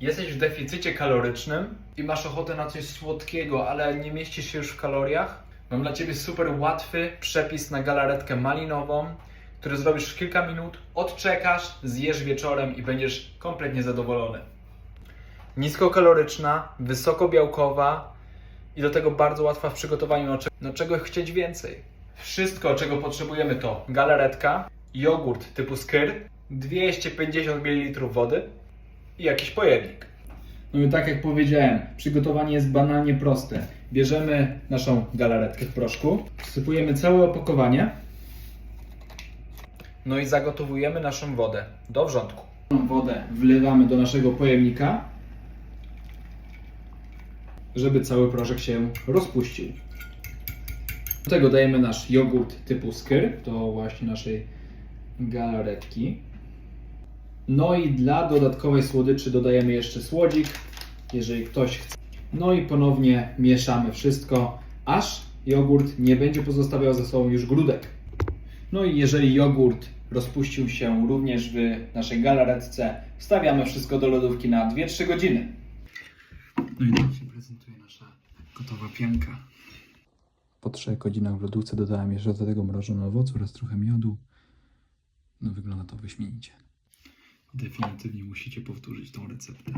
Jesteś w deficycie kalorycznym i masz ochotę na coś słodkiego, ale nie mieścisz się już w kaloriach? Mam dla Ciebie super łatwy przepis na galaretkę malinową, który zrobisz w kilka minut, odczekasz, zjesz wieczorem i będziesz kompletnie zadowolony. Niskokaloryczna, wysokobiałkowa i do tego bardzo łatwa w przygotowaniu. No, cze- czego chcieć więcej? Wszystko, czego potrzebujemy to galaretka, jogurt typu skyr, 250 ml wody i jakiś pojemnik. No i tak jak powiedziałem, przygotowanie jest banalnie proste. Bierzemy naszą galaretkę w proszku, wsypujemy całe opakowanie, no i zagotowujemy naszą wodę do wrzątku. Wodę wlewamy do naszego pojemnika, żeby cały proszek się rozpuścił. Do tego dajemy nasz jogurt typu skyr, do właśnie naszej galaretki. No i dla dodatkowej słodyczy dodajemy jeszcze słodzik, jeżeli ktoś chce. No i ponownie mieszamy wszystko, aż jogurt nie będzie pozostawiał ze sobą już grudek. No i jeżeli jogurt rozpuścił się również w naszej galaretce, wstawiamy wszystko do lodówki na 2-3 godziny. No i tak się prezentuje nasza gotowa pianka. Po 3 godzinach w lodówce dodałem jeszcze do tego mrożone owoce oraz trochę miodu. No wygląda to wyśmienicie. Definitywnie musicie powtórzyć tą receptę.